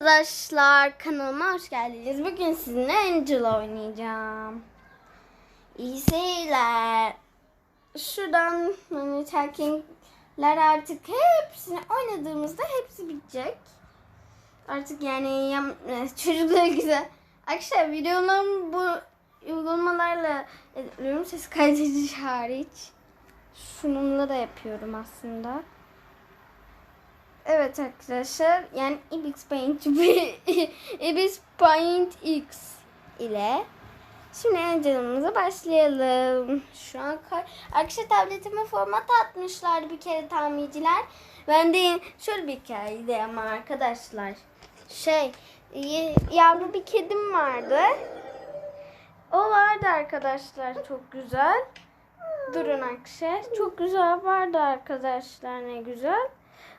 Arkadaşlar kanalıma hoş geldiniz. Bugün sizinle Angel oynayacağım. İyi seyirler. Şuradan hani talkingler artık hepsini oynadığımızda hepsi bitecek. Artık yani çocuklar güzel. Arkadaşlar videolarım bu uygulamalarla ediyorum. Ses kaydedici hariç. Sunumla da yapıyorum aslında. Evet arkadaşlar yani Ibis Paint Ibis Paint X ile şimdi Angel'ımıza başlayalım. Şu an arkadaşlar tabletime format atmışlar bir kere tamirciler. Ben de şöyle bir hikayeydi ama arkadaşlar. Şey yavru bir kedim vardı. O vardı arkadaşlar çok güzel. Durun arkadaşlar. Çok güzel vardı arkadaşlar ne güzel.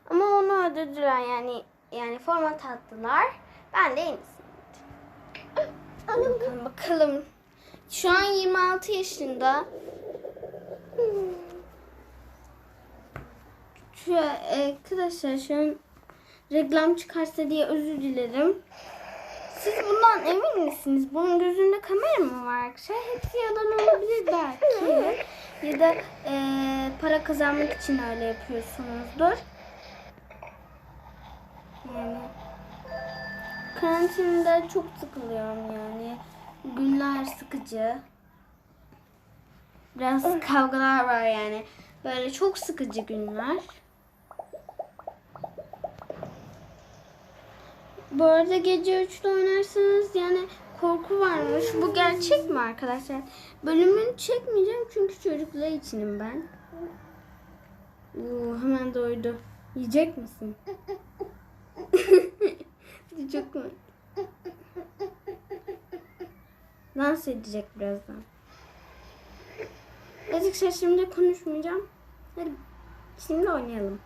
Ama onu öldürdüler yani yani format attılar. Ben de yenisini Bakalım bakalım. Şu an 26 yaşında. Şu e, arkadaşlar şu an reklam çıkarsa diye özür dilerim. Siz bundan emin misiniz? Bunun gözünde kamera mı var arkadaşlar? Hepsi yalan olabilir belki. Ya da e, para kazanmak için öyle yapıyorsunuzdur. Yani karantinada çok sıkılıyorum yani. Günler sıkıcı. Biraz kavgalar var yani. Böyle çok sıkıcı günler. Bu arada gece 3'te oynarsanız yani korku varmış. Bu gerçek mi arkadaşlar? Bölümünü çekmeyeceğim çünkü çocuklar içinim ben. Oo, hemen doydu. Yiyecek misin? Çok mu? Dans edecek birazdan. Arkadaşlar şimdi konuşmayacağım. Hadi şimdi oynayalım.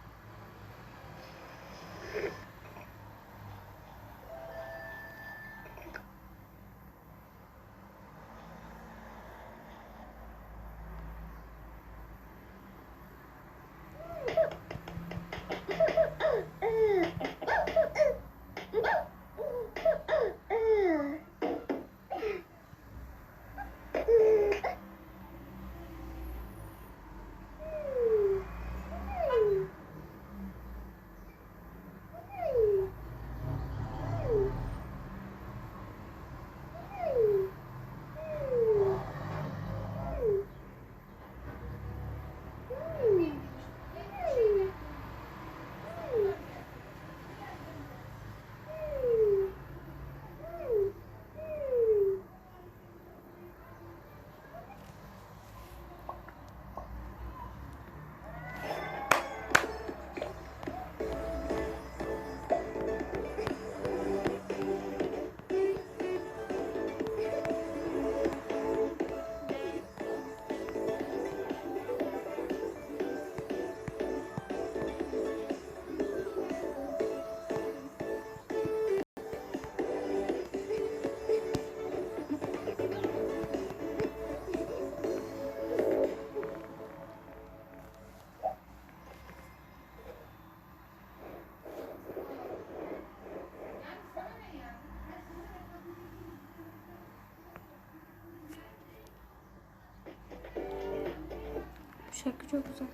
Şarkı çok güzel.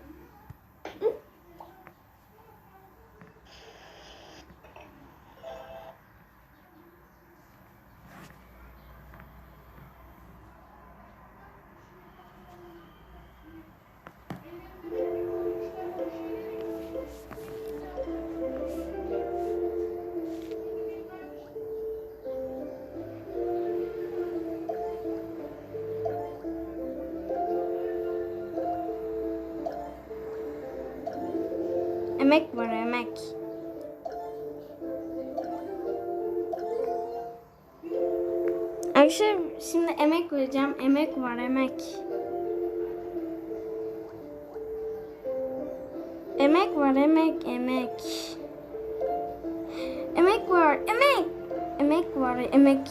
Emek var emek. Arkadaşlar şimdi emek vereceğim. Emek var emek. Emek var emek emek. Emek var emek. Emek var emek.